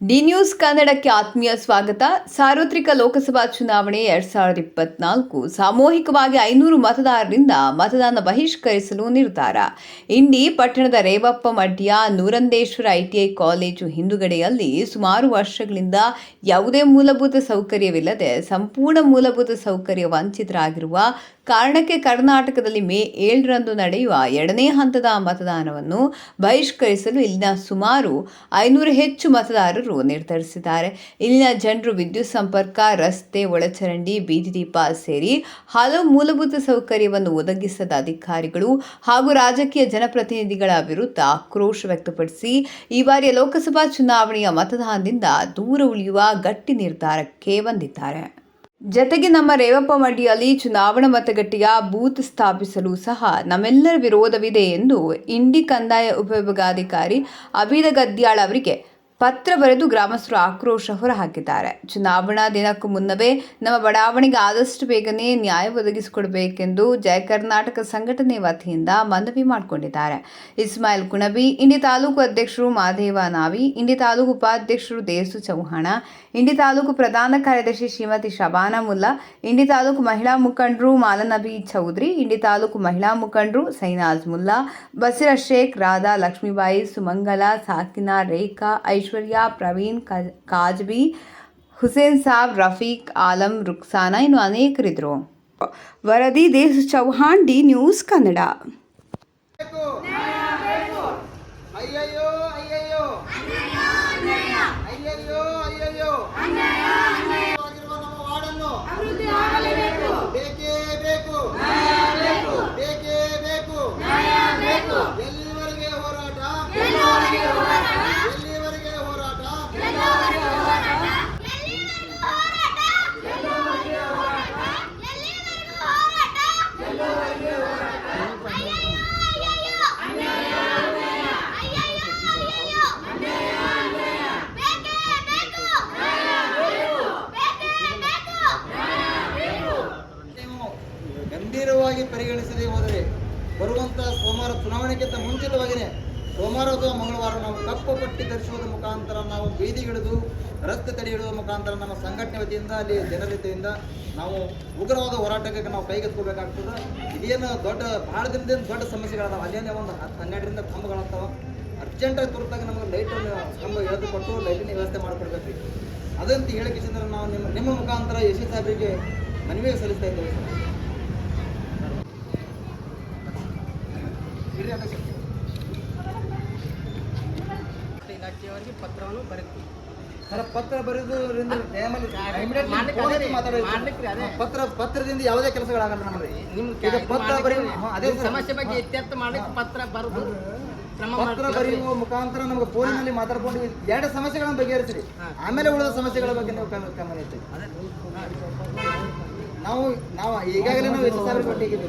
D news ಕನ್ನಡಕ್ಕೆ ಆತ್ಮೀಯ ಸ್ವಾಗತ. ಸಾರ್ವತ್ರಿಕ ಲೋಕಸಭಾ ಚುನಾವಣೆ ಎರಡ್ ಸಾವಿರದ ಇಪ್ಪತ್ನಾಲ್ಕು. ಸಾಮೂಹಿಕವಾಗಿ ಐನೂರು ಮತದಾರರಿಂದ ಮತದಾನ ಬಹಿಷ್ಕರಿಸಲು ನಿರ್ಧಾರ. ಇಂಡಿ ಪಟ್ಟಣದ ರೇವಪ್ಪ ಮಡ್ಯ ನೂರಂದೇಶ್ವರ ಐಟಿಐ ಕಾಲೇಜು ಹಿಂದುಗಡೆಯಲ್ಲಿ ಸುಮಾರು ವರ್ಷಗಳಿಂದ ಯಾವುದೇ ಮೂಲಭೂತ ಸೌಕರ್ಯವಿಲ್ಲದೆ ಸಂಪೂರ್ಣ ಮೂಲಭೂತ ಸೌಕರ್ಯ ವಂಚಿತರಾಗಿರುವ ಕಾರಣಕ್ಕೆ ಕರ್ನಾಟಕದಲ್ಲಿ ಮೇ ಏಳರಂದು ನಡೆಯುವ ಎರಡನೇ ಹಂತದ ಮತದಾನವನ್ನು ಬಹಿಷ್ಕರಿಸಲು ಇಲ್ಲಿನ ಸುಮಾರು ಐನೂರು ಹೆಚ್ಚು ಮತದಾರರು ನಿರ್ಧರಿಸಿದ್ದಾರೆ. ಇಲ್ಲಿನ ಜನರು ವಿದ್ಯುತ್ ಸಂಪರ್ಕ, ರಸ್ತೆ, ಒಳಚರಂಡಿ, ಬೀದಿ ದೀಪ ಸೇರಿ ಹಲವು ಮೂಲಭೂತ ಸೌಕರ್ಯವನ್ನು ಒದಗಿಸದ ಅಧಿಕಾರಿಗಳು ಹಾಗೂ ರಾಜಕೀಯ ಜನಪ್ರತಿನಿಧಿಗಳ ವಿರುದ್ಧ ಆಕ್ರೋಶ ವ್ಯಕ್ತಪಡಿಸಿ ಈ ಬಾರಿಯ ಲೋಕಸಭಾ ಚುನಾವಣೆಯ ಮತದಾನದಿಂದ ದೂರ ಉಳಿಯುವ ಗಟ್ಟಿ ನಿರ್ಧಾರಕ್ಕೆ ಬಂದಿದ್ದಾರೆ. ಜತೆಗೆ ನಮ್ಮ ರೇವಪ್ಪ ಮಂಡಿಯಲ್ಲಿ ಚುನಾವಣಾ ಮತಗಟ್ಟೆಯ ಬೂತ್ ಸ್ಥಾಪಿಸಲು ಸಹ ನಮ್ಮೆಲ್ಲರ ವಿರೋಧವಿದೆ ಎಂದು ಇಂಡಿ ಕಂದಾಯ ಉಪವಿಭಾಗಾಧಿಕಾರಿ ಅಬೀದ ಗದ್ಯಾಳ್ ಅವರಿಗೆ ಪತ್ರ ಬರೆದು ಗ್ರಾಮಸ್ಥರು ಆಕ್ರೋಶ ಹೊರಹಾಕಿದ್ದಾರೆ. ಚುನಾವಣಾ ದಿನಕ್ಕೂ ಮುನ್ನವೇ ನಮ್ಮ ಬಡಾವಣೆಗೆ ಆದಷ್ಟು ಬೇಗನೆ ನ್ಯಾಯ ಒದಗಿಸಿಕೊಡಬೇಕೆಂದು ಜಯ ಕರ್ನಾಟಕ ಸಂಘಟನೆ ವತಿಯಿಂದ ಮನವಿ ಮಾಡಿಕೊಂಡಿದ್ದಾರೆ. ಇಸ್ಮಾಯಿಲ್ ಕುಣಬಿ, ಇಂಡಿ ತಾಲೂಕು ಅಧ್ಯಕ್ಷರು ಮಾದೇವ ನಾವಿ, ಇಂಡಿ ತಾಲೂಕು ಉಪಾಧ್ಯಕ್ಷರು ದೇಸು ಚೌಹಾಣ, ಇಂಡಿ ತಾಲೂಕು ಪ್ರಧಾನ ಕಾರ್ಯದರ್ಶಿ ಶ್ರೀಮತಿ ಶಬಾನಾ ಮುಲ್ಲಾ, ಇಂಡಿ ತಾಲೂಕು ಮಹಿಳಾ ಮುಖಂಡರು ಮಾಲನಬಿ ಚೌಧರಿ, ಇಂಡಿ ತಾಲೂಕು ಮಹಿಳಾ ಮುಖಂಡರು ಸೈನಾಜ್ ಮುಲ್ಲಾ, ಬಸಿರ ಶೇಖ್, ರಾಧಾ ಲಕ್ಷ್ಮೀಬಾಯಿ, ಸುಮಂಗಲ, ಸಾಕಿನಾ, ರೇಖಾ ಐಶ್ವರ್ಯ ಪ್ರವೀಣ್ ಕಾಜ್ಬಿ ಹುಸೇನ್ ಸಾಬ್ ರಫೀಕ್ ಆಲಂ ರುಕ್ಸಾನ ಇನ್ನು ಅನೇಕರಿದ್ದರು. ವರದಿ ದೇಶ್ ಚೌಹಾಣ್ ಡಿ ನ್ಯೂಸ್ ಕನ್ನಡ. ಅಯ್ಯಯ್ಯೋ ಅಯ್ಯಯ್ಯೋ. ಪರಿಗಣಿಸದೆ ಹೋದರೆ ಬರುವಂತಹ ಸೋಮವಾರ ಚುನಾವಣೆಗಿಂತ ಮುಂಚಿತವಾಗಿಯೇ ಸೋಮವಾರ ಅಥವಾ ಮಂಗಳವಾರ ನಾವು ಕಪ್ಪು ಪಟ್ಟಿ ಧರಿಸುವುದರ ಮುಖಾಂತರ ನಾವು ಬೀದಿಗಿಳಿದು ರಸ್ತೆ ತಡೆ ಹಿಡಿಯುವ ಮುಖಾಂತರ ನಮ್ಮ ಸಂಘಟನೆ ವತಿಯಿಂದ, ಅಲ್ಲಿ ಜನರಿತೆಯಿಂದ ನಾವು ಉಗ್ರವಾದ ಹೋರಾಟಕ್ಕೆ ನಾವು ಕೈಗೆತ್ಕೋಬೇಕಾಗ್ತದೆ ಇದೇನು ದೊಡ್ಡ ಭಾಳ ದಿನದಿಂದ ದೊಡ್ಡ ಸಮಸ್ಯೆಗಳಾದವು. ಅಲ್ಲೇನೇ ಒಂದು ಹತ್ತು ಹನ್ನೆರಡರಿಂದ ಕಂಬಗಳಾಗ್ತಾವ ಅರ್ಜೆಂಟಾಗಿ ತುರ್ತಾಗ ನಮಗೆ ಲೈಟ್ ಕಂಬ ಎಳೆದುಕೊಟ್ಟು ಲೈಟಿನ ವ್ಯವಸ್ಥೆ ಮಾಡಿಕೊಡ್ಬೇಕು. ಅದಂತ ಹೇಳಿಕೆಸಿದ್ರೆ ನಾವು ನಿಮ್ಮ ನಿಮ್ಮ ಮುಖಾಂತರ ಯಶಿ ಸಾಹೇಬರಿಗೆ ಮನವಿ ಸಲ್ಲಿಸ್ತಾ ಇದ್ದೇವೆ ಸರ್. ಇಲಾಖೆಯವರಿಗೆ ಪತ್ರವನ್ನು ಬರೀತೀವಿ ಸರ್ ಪತ್ರ ಬರೆಯೋದ್ರಿಂದ ಮಾತಾಡೋದು. ಪತ್ರ ಪತ್ರದಿಂದ ಯಾವುದೇ ಕೆಲಸಗಳಾಗಲ್ಲ ನಮ್ಮಲ್ಲಿ ನಿಮ್ಗೆ ಪತ್ರ ಬರೀ ಹಾ, ಅದೇ ಸಮಸ್ಯೆ ಬಗ್ಗೆ ಇತ್ಯರ್ಥ ಮಾಡಲಿಕ್ಕೆ ಪತ್ರ ಬರೆದು ಪತ್ರ. ಬರೆಯುವ ಮುಖಾಂತರ ನಮಗೆ ಫೋನಿನಲ್ಲಿ ಮಾತಾಡ್ಕೊಂಡು ಎರಡು ಸಮಸ್ಯೆಗಳನ್ನು ಬಗೆಹರಿಸಿರಿ. ಆಮೇಲೆ ಉಳಿದ ಸಮಸ್ಯೆಗಳ ಬಗ್ಗೆ ನಾವು ಗಮ- ಗಮನ ಇರ್ತೀವಿ ನಾವು ನಾವು ಈಗಾಗಲೇ ನಾವು ಎಷ್ಟು ಸಾವಿರ ಕೊಟ್ಟಿದ್ದೀವಿ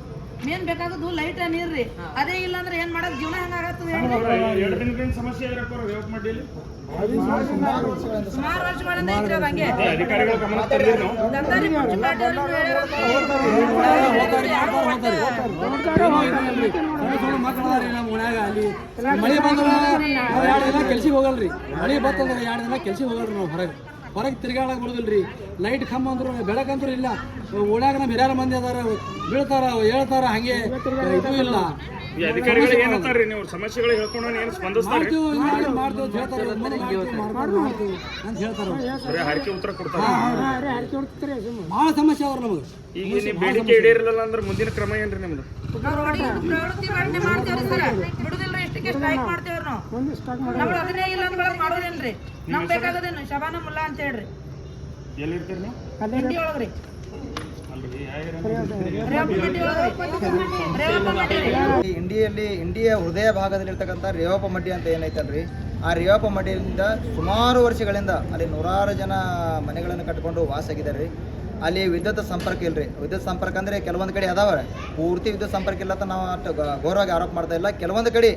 ಮೇನ್ ಬೇಕಾಗದು ಲೈಟ್ ನೀರ್ರಿ ಅದೇ ಇಲ್ಲ ಅಂದ್ರೆ ಏನ್ ಮಾಡೋದು? ಜೀವನ ಹೆಂಗಾಗತ್ತದ ಎರಡು ದಿನದಿಂದ ಸಮಸ್ಯೆ ಸುಮಾರು ವರ್ಷಗಳಿಂದ ಐತ್ರಿ ಅದು ಹಂಗೆ. ಅಧಿಕಾರಿಗಳ ಗಮನ ತಂದಿರಿ. ಮಳೆ ಬಂದ್ರೆ ಎರಡು ದಿನ ಕೆಲ್ಸಿಗೆ ಹೋಗಲ್ರಿ. ಮಳೆ ಬರ್ತಂದ್ರೆ ಎರಡು ದಿನ ಕೆಲ್ಸಿಗೆ ಹೋಗಲ್ರಿ ನಾವು ಹೊರಗೆ. ಹೊರಗೆ ತಿರ್ಗಾಡಕ್ ರೀ ಲೈಟ್ ಕಂಬ ಅಂದ್ರು ಬೆಳಕಂದ್ರು ಇಲ್ಲ. ಓಡ್ಯಾಗ ನಮ್ಮ ಹಿರಿಯರ ಮಂದಿ ಅದಾರ ಬೀಳ್ತಾರ ಹೇಳ್ತಾರ ಹಂಗೆ ಇದು ಇಲ್ಲ. ಬಹಳ ಸಮಸ್ಯೆ ಅವ್ರ ನಮಗೆ. ಈಗ ನೀವು ಬೇಡಿಕೆ ಈಡೇರಿಲ್ಲ ಅಂದ್ರೆ ಮುಂದಿನ ಕ್ರಮ ಏನ್ರಿ ನಿಮ್ದು? ಸ್ಟ್ರೈಕ್ ಮಾಡ್ತೇವ್ರಿ ನಾವು. ನಮ್ಗೆ ಅದನ್ನೇ ಇಲ್ಲ ಅಂದ್ಕೊಳಕ್ ಮಾಡೋದೇನ್ರಿ? ಬೇಕಾಗದೇನು ಶಬಾನ ಮುಲ್ಲಾ ಅಂತ ಹೇಳ್ರಿ. ಎಲ್ಲಿರ್ತೀರಿ ನೀವು? ಒಳಗ್ರಿ. ಇಂಡಿಯಲ್ಲಿ ಇಂಡಿಯ ಹೃದಯ ಭಾಗದಲ್ಲಿರ್ತಕ್ಕಂಥ ರೇವಪ್ಪ ಮಡ್ಡಿ ಅಂತ ಏನೈತಲ್ರಿ? ಆ ರೇವಪ್ಪ ಮಡ್ಡಿಯಿಂದ ಸುಮಾರು ವರ್ಷಗಳಿಂದ ಅಲ್ಲಿ ನೂರಾರು ಜನ ಮನೆಗಳನ್ನು ಕಟ್ಕೊಂಡು ವಾಸಾಗಿದ್ದಾರೆ ರೀ. ಅಲ್ಲಿ ವಿದ್ಯುತ್ ಸಂಪರ್ಕ ಇಲ್ರಿ. ವಿದ್ಯುತ್ ಸಂಪರ್ಕ ಅಂದರೆ ಕೆಲವೊಂದು ಕಡೆ ಅದಾವ ಪೂರ್ತಿ ವಿದ್ಯುತ್ ಸಂಪರ್ಕ ಇಲ್ಲ ಅಂತ ನಾವು ಅಷ್ಟು ಆರೋಪ ಮಾಡ್ತಾ ಇಲ್ಲ. ಕೆಲವೊಂದು ಕಡೆ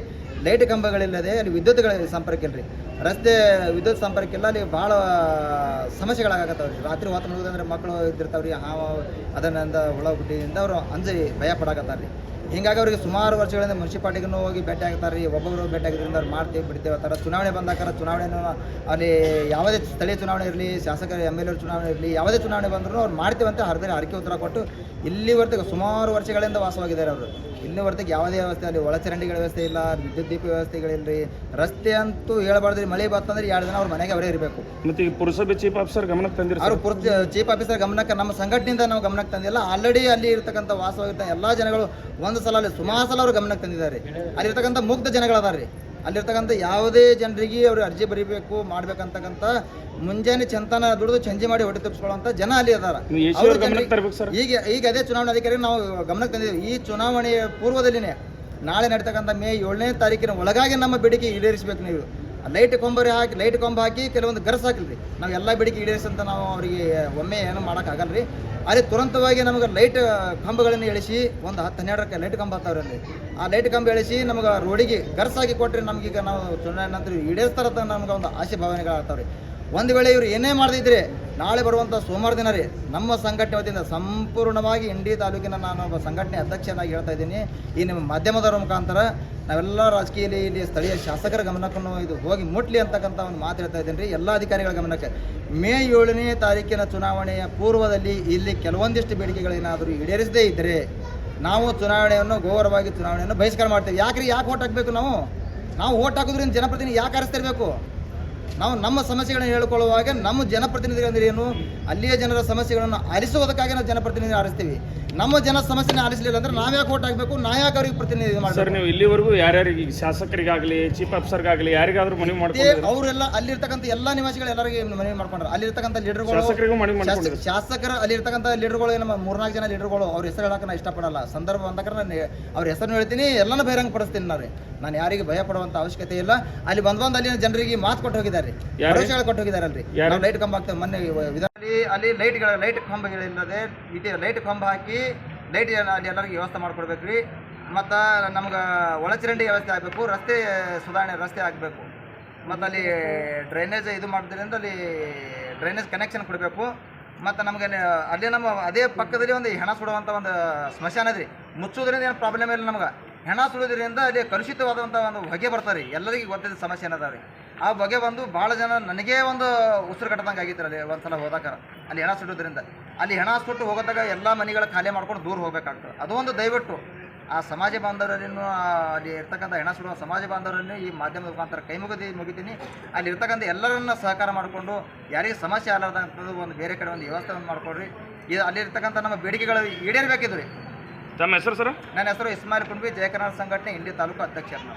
ಲೈಟ್ ಕಂಬಗಳಿಲ್ಲದೆ ಅಲ್ಲಿ ವಿದ್ಯುತ್ಗಳ ಸಂಪರ್ಕ ಇಲ್ರಿ. ರಸ್ತೆ, ವಿದ್ಯುತ್ ಸಂಪರ್ಕ ಇಲ್ಲ ಅಲ್ಲಿ ಭಾಳ ಸಮಸ್ಯೆಗಳಾಗತ್ತವ ರೀ. ರಾತ್ರಿ ಹೊತ್ತು ನೋಡೋದಂದ್ರೆ ಮಕ್ಕಳು ಇದ್ದಿರ್ತಾವ್ರಿ, ಹಾವು ಅದನ್ನಂದ ಹುಳ ಗುಡ್ಡಿಯಿಂದ ಅವರು ಅಂಜಿ ಭಯ ಪಡಾಕತ್ತಾರ ರೀ ಹಿಂಗಾಗಿ ಅವರಿಗೆ ಸುಮಾರು ವರ್ಷಗಳಿಂದ ಮುನ್ಸಿಪಾಲ್ಟಿಗೂ ಹೋಗಿ ಭೇಟಿ ಆಗ್ತಾರೆ ರೀ ಒಬ್ಬೊಬ್ಬರು ಭೇಟಿ ಆಗಿದ್ರಿಂದ ಅವ್ರು ಮಾಡ್ತೀವಿ ಬಿಡ್ತೇವೆ ಅಂತಾರೆ ಚುನಾವಣೆ ಬಂದಾಗ ಚುನಾವಣೆನೂ ಅಲ್ಲಿ ಯಾವುದೇ ಸ್ಥಳೀಯ ಚುನಾವಣೆ ಇರಲಿ ಶಾಸಕರ ಎಂ ಎಲ್ ಎ ಚುನಾವಣೆ ಇರಲಿ ಯಾವುದೇ ಚುನಾವಣೆ ಬಂದರೂ ಅವ್ರು ಮಾಡ್ತೀವಿ ಅಂತ ಹರಿದ್ರೆ ಹರಕೆ ಉತ್ತರ ಕೊಟ್ಟು ಇಲ್ಲಿವರೆಗೆ ಸುಮಾರು ವರ್ಷಗಳಿಂದ ವಾಸವಾಗಿದ್ದಾರೆ ಅವರು. ಇಲ್ಲಿವರೆಗೆ ಯಾವುದೇ ವ್ಯವಸ್ಥೆ ಅಲ್ಲಿ ಒಳಚರಂಡಿಗಳ ವ್ಯವಸ್ಥೆ ಇಲ್ಲ ವಿದ್ಯುತ್ ದೀಪ ವ್ಯವಸ್ಥೆಗಳಿಲ್ಲ ರೀ ರಸ್ತೆ ಅಂತೂ ಹೇಳ್ಬಾರ್ದ್ರಿ ಮಳೆ ಬರ್ತಂದ್ರೆ ಎರಡು ದಿನ ಅವ್ರ ಮನೆಗೆ ಅವರೇ ಇರಬೇಕು. ಮತ್ತೆ ಈ ಪುರಸಭೆ ಚೀಫ್ ಆಫೀಸರ್ ಗಮನಕ್ಕೆ ತಂದಿರಿ ಅವರು ಪುರ ಚೀಫ್ ಆಫೀಸರ್ ಗಮನಕ್ಕೆ ನಮ್ಮ ಸಂಘಟನೆಯಿಂದ ನಾವು ಗಮನಕ್ಕೆ ತಂದಿಲ್ಲ. ಆಲ್ರೆಡಿ ಅಲ್ಲಿ ಇರ್ತಕ್ಕಂಥ ವಾಸವಾಗಿರ್ತ ಎಲ್ಲ ಜನಗಳು ಒಂದು ಸಲ ಅಲ್ಲಿ ಸುಮಾರು ಸಲ ಅವರು ಗಮನಕ್ಕೆ ತಂದಿದ್ದಾರೆ. ಅಲ್ಲಿರ್ತಕ್ಕಂಥ ಮುಗ್ಧ ಜನಗಳದಾರ ರೀ ಅಲ್ಲಿರ್ತಕ್ಕಂಥ ಯಾವುದೇ ಜನರಿಗೆ ಅವರು ಅರ್ಜಿ ಬರೀಬೇಕು ಮಾಡ್ಬೇಕಂತಕ್ಕಂಥ ಮುಂಜಾನೆ ಚಂತನ ದುಡಿದು ಚಂಜಿ ಮಾಡಿ ಹೊಟ್ಟೆ ತಪ್ಪಿಸ್ಕೊಳ್ಳೋಂಥ ಜನ ಅಲ್ಲಿ ಅದಾರ. ಈಗ ಈಗ ಅದೇ ಚುನಾವಣಾಧಿಕಾರಿ ನಾವು ಗಮನಕ್ಕೆ ತಂದಿದ್ದೀವಿ. ಈ ಚುನಾವಣೆಯ ಪೂರ್ವದಲ್ಲಿನೇ ನಾಳೆ ನಡೀತಕ್ಕಂಥ ಮೇ ಏಳನೇ ತಾರೀಕಿನ ಒಳಗಾಗಿ ನಮ್ಮ ಬೇಡಿಕೆ ಈಡೇರಿಸಬೇಕು ನೀವು. ಲೈಟ್ ಕೊಂಬರಿ ಹಾಕಿ ಲೈಟ್ ಕೊಂಬ ಹಾಕಿ ಕೆಲವೊಂದು ಗರಸ್ ಹಾಕಿಲ್ರಿ. ನಾವು ಎಲ್ಲ ಬೇಡಿಕೆ ಈಡೇರಿಸಂತ ನಾವು ಅವರಿಗೆ ಒಮ್ಮೆ ಏನು ಮಾಡೋಕ್ಕಾಗಲ್ಲ ರೀ ಅಲ್ಲಿ ತುರಂತವಾಗಿ ನಮಗೆ ಲೈಟ್ ಕಂಬಗಳನ್ನು ಇಳಿಸಿ ಒಂದು ಹತ್ತು ಹನ್ನೆರಡಕ್ಕೆ ಲೈಟ್ ಕಂಬ ಹಾಕ್ತಾವ್ರಿ ಅಲ್ಲಿ. ಆ ಲೈಟ್ ಕಂಬ ಇಳಿಸಿ ನಮಗೆ ರೋಡಿಗೆ ಗರ್ಸ್ ಹಾಕಿ ಕೊಟ್ಟರೆ ನಮಗೀಗ ನಾವು ಚುನಾವಣೆ ನಂತರ ಈಡೇರಿಸ್ತಾರಂತ ನಮ್ಗೆ ಒಂದು ಆಸೆ ಭಾವನೆಗಳಾಗ್ತಾವ್ರಿ ಒಂದು ವೇಳೆ ಇವರು ಏನೇ ಮಾಡದಿದ್ರೆ ನಾಳೆ ಬರುವಂಥ ಸೋಮವಾರ ದಿನ ರೀ, ನಮ್ಮ ಸಂಘಟನೆ ವತಿಯಿಂದ ಸಂಪೂರ್ಣವಾಗಿ ಇಂಡಿ ತಾಲೂಕಿನ ನಾನು ಒಬ್ಬ ಸಂಘಟನೆ ಅಧ್ಯಕ್ಷನಾಗಿ ಹೇಳ್ತಾ ಇದ್ದೀನಿ. ಈ ನಿಮ್ಮ ಮಾಧ್ಯಮದವರ ಮುಖಾಂತರ ನಾವೆಲ್ಲ ರಾಜಕೀಯದಲ್ಲಿ ಇಲ್ಲಿ ಸ್ಥಳೀಯ ಶಾಸಕರ ಗಮನಕ್ಕೂ ಇದು ಹೋಗಿ ಮುಟ್ಲಿ ಅಂತಕ್ಕಂಥ ಒಂದು ಮಾತು ಹೇಳ್ತಾ ಇದ್ದೀನಿ ರೀ, ಎಲ್ಲ ಅಧಿಕಾರಿಗಳ ಗಮನಕ್ಕೆ. ಮೇ ಏಳನೇ ತಾರೀಕಿನ ಚುನಾವಣೆಯ ಪೂರ್ವದಲ್ಲಿ ಇಲ್ಲಿ ಕೆಲವೊಂದಿಷ್ಟು ಬೇಡಿಕೆಗಳೇನಾದರೂ ಈಡೇರಿಸದೇ ಇದ್ದರೆ ನಾವು ಚುನಾವಣೆಯನ್ನು ಗೌರವವಾಗಿ ಚುನಾವಣೆಯನ್ನು ಬಹಿಷ್ಕಾರ ಮಾಡ್ತೇವೆ. ಯಾಕ್ರಿ ಯಾಕೆ ಓಟ್ ಹಾಕಬೇಕು ನಾವು? ನಾವು ಓಟ್ ಹಾಕೋದ್ರಿಂದ ಜನಪ್ರತಿನಿಧಿ ಯಾಕೆ ಆರಿಸ್ತಿರ್ಬೇಕು? ನಾವು ನಮ್ಮ ಸಮಸ್ಯೆಗಳನ್ನು ಹೇಳಿಕೊಳ್ಳುವಾಗ ನಮ್ಮ ಜನಪ್ರತಿನಿಧಿಗಳು ಅಂದ್ರೆ ಏನು? ಅಲ್ಲಿಯ ಜನರ ಸಮಸ್ಯೆಗಳನ್ನು ಆಲಿಸುವುದಕ್ಕಾಗಿ ನಾವು ಜನಪ್ರತಿನಿಧಿ ಆರಿಸ್ತೀವಿ. ನಮ್ಮ ಜನ ಸಮಸ್ಯೆನ ಆಲಿಸಲಿಲ್ಲ ಅಂದ್ರೆ ನಾವ್ಯಾಕೆ ಓಟ್ ಹಾಕಬೇಕು? ನಾವ್ಯಾಕೆ ಅವ್ರಿಗೆ ಪ್ರತಿನಿಧಿ ಸರ್ ನೀವು ಇಲ್ಲಿವರೆಗೂ ಯಾರ್ಯಾರಿಗೆ ಶಾಸಕರಿಗಾಗಲಿ ಚೀಫ್ ಆಫೀಸರ್ಗಾಗಲಿ ಯಾರಿಗಾದ್ರೂ ಮನವಿ ಮಾಡ್ತೀವಿ ಅವರೆಲ್ಲ ಅಲ್ಲಿರ್ತಕ್ಕಂಥ ಎಲ್ಲ ನಿವಾಸಿಗಳು ಎಲ್ಲರಿಗೆ ಮನವಿ ಮಾಡ್ಕೊಂಡ್ರೆ. ಅಲ್ಲಿರ್ತಕ್ಕಂಥ ಲೀಡರ್ಗಳು ಶಾಸಕರಿಗೂ ಮನವಿ ಮಾಡ್ತಾರೆ ಶಾಸಕರ ಅಲ್ಲಿರ್ತಕ್ಕಂಥ ಲೀಡರ್ಗಳು ನಮ್ಮ ಮೂರ್ನಾಲ್ಕು ಜನ ಲೀಡರ್ಗಳು ಅವ್ರ ಹೆಸರು ಹೇಳಕ್ಕೆ ನಾನು ಇಷ್ಟಪಡಲ್ಲ. ಸಂದರ್ಭ ಬಂದಾಗ ನಾನು ಅವ್ರ ಹೆಸರು ಹೇಳ್ತೀನಿ ಎಲ್ಲನೂ ಬಹಿರಂಗ ಪಡಿಸ್ತೀನಿ ನಾನು. ನಾನು ಯಾರಿಗೆ ಭಯ ಪಡುವಂತ ಅವಶ್ಯಕತೆ ಇಲ್ಲ. ಅಲ್ಲಿ ಬಂದ್ ಬಂದು ಅಲ್ಲಿನ ಜನರಿಗೆ ಮಾತು ಕೊಟ್ಟು ಹೋಗಿದ್ದಾರೆ ಕೊಟ್ಟು ಹೋಗಿದಾರಲ್ರಿ? ನಾವು ಲೈಟ್ ಕಂಬ ಹಾಕ್ತೇವೆ ಮೊನ್ನೆ ಅಲ್ಲಿ ಅಲ್ಲಿ ಲೈಟ್ಗಳ ಲೈಟ್ ಕಂಬಗಳಿಲ್ಲದೆ ಇದೇ. ಲೈಟ್ ಕಂಬ ಹಾಕಿ ಲೈಟ್ ಅಲ್ಲಿ ಎಲ್ಲರಿಗೂ ವ್ಯವಸ್ಥೆ ಮಾಡ್ಕೊಡ್ಬೇಕ್ರಿ. ಮತ್ತು ನಮ್ಗೆ ಒಳಚರಂಡಿ ವ್ಯವಸ್ಥೆ ಆಗಬೇಕು ರಸ್ತೆ ಸುಧಾರಣೆ ರಸ್ತೆ ಆಗಬೇಕು. ಮತ್ತು ಅಲ್ಲಿ ಡ್ರೈನೇಜ್ ಇದು ಮಾಡೋದ್ರಿಂದ ಅಲ್ಲಿ ಡ್ರೈನೇಜ್ ಕನೆಕ್ಷನ್ ಕೊಡಬೇಕು. ಮತ್ತು ನಮಗೆ ಅಲ್ಲಿ ನಮ್ಮ ಅದೇ ಪಕ್ಕದಲ್ಲಿ ಒಂದು ಹೆಣ ಸುಡುವಂಥ ಒಂದು ಸ್ಮಶಾನ ಅದ್ರಿ ಮುಚ್ಚೋದ್ರಿಂದ ಏನು ಪ್ರಾಬ್ಲಮ್ ಇಲ್ಲ ನಮ್ಗೆ. ಹೆಣ ಸುಡೋದ್ರಿಂದ ಅಲ್ಲಿ ಕಲುಷಿತವಾದಂಥ ಒಂದು ಹೊಗೆ ಬರ್ತಾರೆ ರೀ ಎಲ್ಲರಿಗೂ ಗೊತ್ತಿದ್ದ ಸಮಸ್ಯೆ ಏನದ ರೀ ಆ ಬಗೆ ಬಂದು ಭಾಳ ಜನ ನನಗೇ ಒಂದು ಉಸಿರು ಕಟ್ಟದಂಗೆ ಆಗಿತ್ತು ಅಲ್ಲಿ ಒಂದ್ಸಲ ಹೋದಾಗ. ಅಲ್ಲಿ ಹೆಣ ಸುಟ್ಟೋದ್ರಿಂದ. ಅಲ್ಲಿ ಹೆಣ ಸುಟ್ಟು ಹೋಗೋದಾಗ ಎಲ್ಲ ಮನೆಗಳ ಖಾಲಿ ಮಾಡ್ಕೊಂಡು ದೂರ ಹೋಗ್ಬೇಕಾಗ್ತದೆ. ಅದು ಒಂದು ದಯವಿಟ್ಟು. ಆ ಸಮಾಜ ಬಾಂಧವರನ್ನು ಅಲ್ಲಿ ಇರ್ತಕ್ಕಂಥ ಹೆಣ ಸುಡುವ ಸಮಾಜ ಬಾಂಧವರನ್ನು ಈ ಮಾಧ್ಯಮದ ಮುಖಾಂತರ ಕೈ ಮುಗಿದು ಮುಗಿತೀನಿ. ಅಲ್ಲಿ ಇರ್ತಕ್ಕಂಥ ಎಲ್ಲರನ್ನ ಸಹಕಾರ ಮಾಡಿಕೊಂಡು ಯಾರಿಗೆ ಸಮಸ್ಯೆ ಆಗಲಾರ್ದಂಥದ್ದು ಒಂದು ಬೇರೆ ಕಡೆ ಒಂದು ವ್ಯವಸ್ಥೆ ಒಂದು ಮಾಡ್ಕೊಡ್ರಿ. ಇದು ಅಲ್ಲಿರ್ತಕ್ಕಂಥ ನಮ್ಮ ಬೇಡಿಕೆಗಳು ಈಡೇರಬೇಕಿದ್ರಿ. ತಮ್ಮ ಹೆಸರು ಸರ್? ನನ್ನ ಹೆಸರು ಇಸ್ಮಾಯಿಲ್ ಕುಂಬಿ ಜಯಕರ್ನಾಟಕ ಸಂಘಟನೆ ಇಂಡಿ ತಾಲೂಕು ಅಧ್ಯಕ್ಷರು